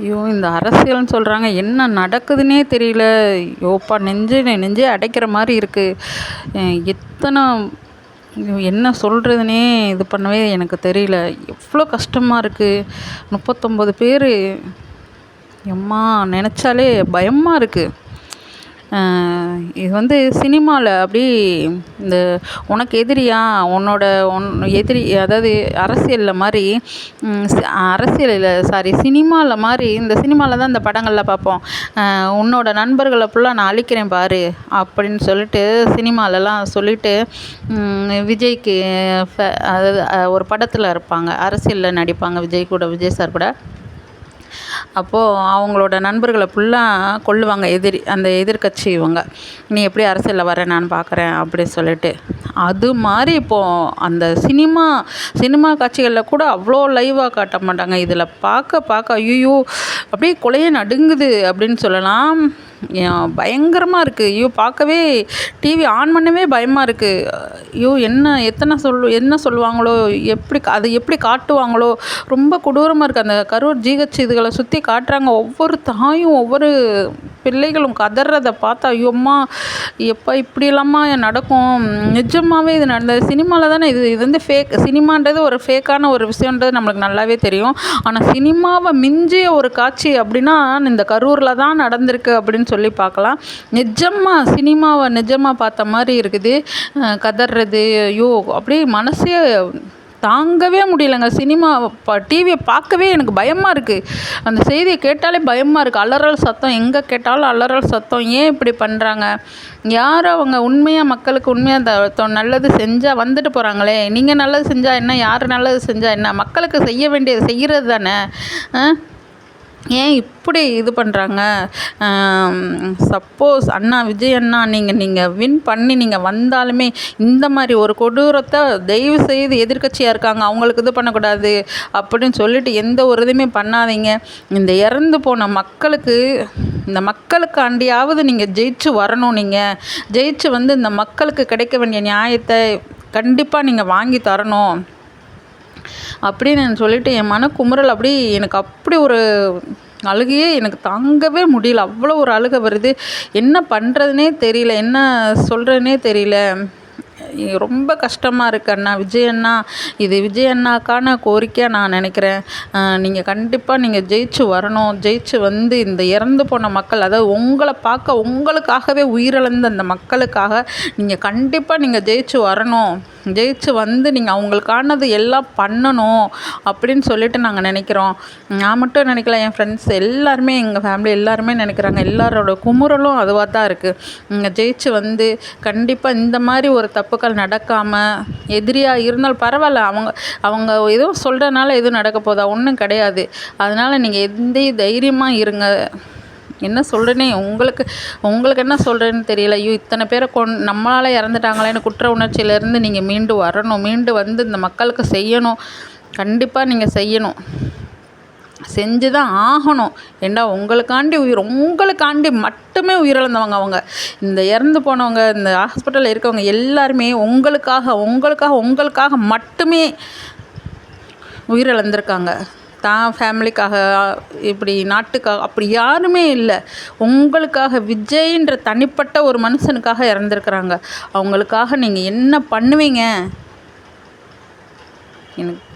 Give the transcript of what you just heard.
ஐயோ இந்த அரசியல்னு சொல்கிறாங்க என்ன நடக்குதுன்னே தெரியல. யோப்பா நெஞ்சு நெஞ்சே அடைக்கிற மாதிரி இருக்குது எத்தனை என்ன சொல்கிறதுனே இது பண்ணவே எனக்கு தெரியல. எவ்வளோ கஷ்டமாக இருக்குது முப்பத்தொம்பது பேர். எம்மா நினச்சாலே பயமாக இருக்குது இது வந்து சினிமாவில் அப்படி இந்த உனக்கு எதிரியா? உன்னோட உன் எதிரி அதாவது அரசியலில் மாதிரி அரசியலில் சாரி சினிமாவில் மாதிரி இந்த சினிமாவில் தான் இந்த படங்களில் பார்ப்போம். உன்னோட நண்பர்களை ஃபுல்லாக நான் அழிக்கிறேன் பாரு அப்படின்னு சொல்லிட்டு சினிமாலெலாம் சொல்லிட்டு விஜய்க்கு அதாவது ஒரு படத்தில் இருப்பாங்க. அரசியலில் நடிப்பாங்க விஜய் கூட விஜய் சார் கூட. அப்போது அவங்களோட நண்பர்களை ஃபுல்லாக கொல்லுவாங்க எதிரி அந்த எதிர்க்கட்சி இவங்க. நீ எப்படி அரசியலில் வர நான் பார்க்குறேன் அப்படி சொல்லிட்டு. அது மாதிரி இப்போது அந்த சினிமா சினிமா காட்சிகளில் கூட அவ்வளோ லைவாக காட்ட மாட்டாங்க. இதில் பார்க்க பார்க்க ஐயோ அப்படியே கொலையே நடுங்குது அப்படின்னு சொல்லலாம். பயங்கரமாக இருக்குது ஐயோ பார்க்கவே டிவி ஆன் பண்ணவே பயமாக இருக்குது ஐயோ என்ன எத்தனை சொல் என்ன சொல்லுவாங்களோ எப்படி அது எப்படி காட்டுவாங்களோ ரொம்ப கொடூரமாக இருக்குது அந்த கரூர் ஜிஹெச் இதுகளை சுற்றி காட்டுறாங்க. ஒவ்வொரு தாயும் ஒவ்வொரு பிள்ளைகளும் கதறதை பார்த்தா ஐயோ அம்மா எப்போ இப்படியெல்லாமா நடக்கும். நிஜமாகவே இது நடந்தது. சினிமாவில் தானே இது இது வந்து ஃபேக் சினிமான்றது ஒரு ஃபேக்கான ஒரு விஷயன்றது நம்மளுக்கு நல்லாவே தெரியும். ஆனால் சினிமாவை மிஞ்சிய ஒரு காட்சி அப்படின்னா இந்த கரூரில் தான் நடந்திருக்கு அப்படின்னு சொல்லி பார்க்கலாம். நிஜமாக சினிமாவை நிஜமாக பார்த்த மாதிரி இருக்குது. கதறது ஐயோ அப்படியே மனசே தாங்கவே முடியலங்க. சினிமா இப்போ டிவியை பார்க்கவே எனக்கு பயமாக இருக்குது அந்த செய்தியை கேட்டாலே பயமாக இருக்குது அலறல் சத்தம். எங்கே கேட்டாலும் அலறல் சத்தம். ஏன் இப்படி பண்ணுறாங்க யார் அவங்க உண்மையாக மக்களுக்கு உண்மையாக நல்லது செஞ்சால் வந்துட்டு போகிறாங்களே நீங்கள் நல்லது செஞ்சால் என்ன? யார் நல்லது செஞ்சால் என்ன? மக்களுக்கு செய்ய வேண்டியது செய்கிறது தானே? ஏன் இப்படி இது பண்ணுறாங்க சப்போஸ் அண்ணா விஜய் அண்ணா நீங்கள் நீங்கள் வின் பண்ணி நீங்கள் வந்தாலுமே இந்த மாதிரி ஒரு கொடூரத்தை தயவு செய்து எதிர்கட்சியாக இருக்காங்க அவங்களுக்கு இது பண்ணக்கூடாது அப்படின்னு சொல்லிட்டு எந்த ஒரு இதுவுமே பண்ணாதீங்க. இந்த இறந்து போன மக்களுக்கு இந்த மக்களுக்காண்டியாவது நீங்கள் ஜெயிச்சு வரணும் நீங்கள் ஜெயிச்சு வந்து இந்த மக்களுக்கு கிடைக்க வேண்டிய நியாயத்தை கண்டிப்பாக நீங்கள் வாங்கி தரணும். அப்படின்னு சொல்லிவிட்டு என் மன குமுறல் அப்படி எனக்கு அப்படி ஒரு அழுகையே எனக்கு தாங்கவே முடியல. அவ்வளோ ஒரு அழுகை வருது. என்ன பண்ணுறதுனே தெரியல. என்ன சொல்கிறதுனே தெரியல. ரொம்ப கஷ்டமாக இருக்குது அண்ணா. விஜய் அண்ணா இது விஜய் அண்ணாக்கான கோரிக்கையாக நான் நினைக்கிறேன். நீங்கள் கண்டிப்பாக நீங்கள் ஜெயிச்சு வரணும். ஜெயிச்சு வந்து இந்த இறந்து போன மக்கள் அதாவது உங்களை பார்க்க உங்களுக்காகவே உயிரிழந்த அந்த மக்களுக்காக நீங்கள் கண்டிப்பாக நீங்கள் ஜெயிச்சு வரணும். ஜெயிச்சு வந்து நீங்கள் அவங்களுக்கானது எல்லாம் பண்ணணும் அப்படின்னு சொல்லிட்டு நாங்கள் நினைக்கிறோம். நான் மட்டும் நினைக்கல என் ஃப்ரெண்ட்ஸ் எல்லாருமே எங்கள் ஃபேமிலி எல்லாருமே நினைக்கிறாங்க. எல்லாரோட குமுறலும் அதுவாக தான் இருக்குது நீங்கள் ஜெயிச்சு வந்து கண்டிப்பாக இந்த மாதிரி ஒரு தப்பு தப்புக்கள் நடக்காமல் எதிரியாக இருந்தால் பரவாயில்ல. அவங்க அவங்க எதுவும் சொல்கிறனால எதுவும் நடக்க போதா? ஒன்றும் கிடையாது. அதனால் நீங்கள் எந்த தைரியமாக இருங்க. என்ன சொல்கிறேனே உங்களுக்கு உங்களுக்கு என்ன சொல்கிறேன்னு தெரியல. ஐயோ இத்தனை பேரை கொண் நம்மளால் இறந்துட்டாங்களேன்னு குற்ற உணர்ச்சியிலேருந்து நீங்கள் மீண்டு வரணும். மீண்டு வந்து இந்த மக்களுக்கு செய்யணும். கண்டிப்பாக நீங்கள் செய்யணும். செஞ்சு தான் ஆகணும். ஏண்டா உங்களுக்காண்டி உயிர் உங்களுக்காண்டி மட்டுமே உயிரிழந்தவங்க அவங்க. இந்த இறந்து போனவங்க இந்த ஹாஸ்பிட்டலில் இருக்கவங்க எல்லாருமே உங்களுக்காக உங்களுக்காக உங்களுக்காக மட்டுமே உயிரிழந்திருக்காங்க. தான் ஃபேமிலிக்காக இப்படி நாட்டுக்காக அப்படி யாருமே இல்லை. உங்களுக்காக விஜய்ன்ற தனிப்பட்ட ஒரு மனுஷனுக்காக இறந்துருக்குறாங்க. அவங்களுக்காக நீங்கள் என்ன பண்ணுவீங்க? எனக்கு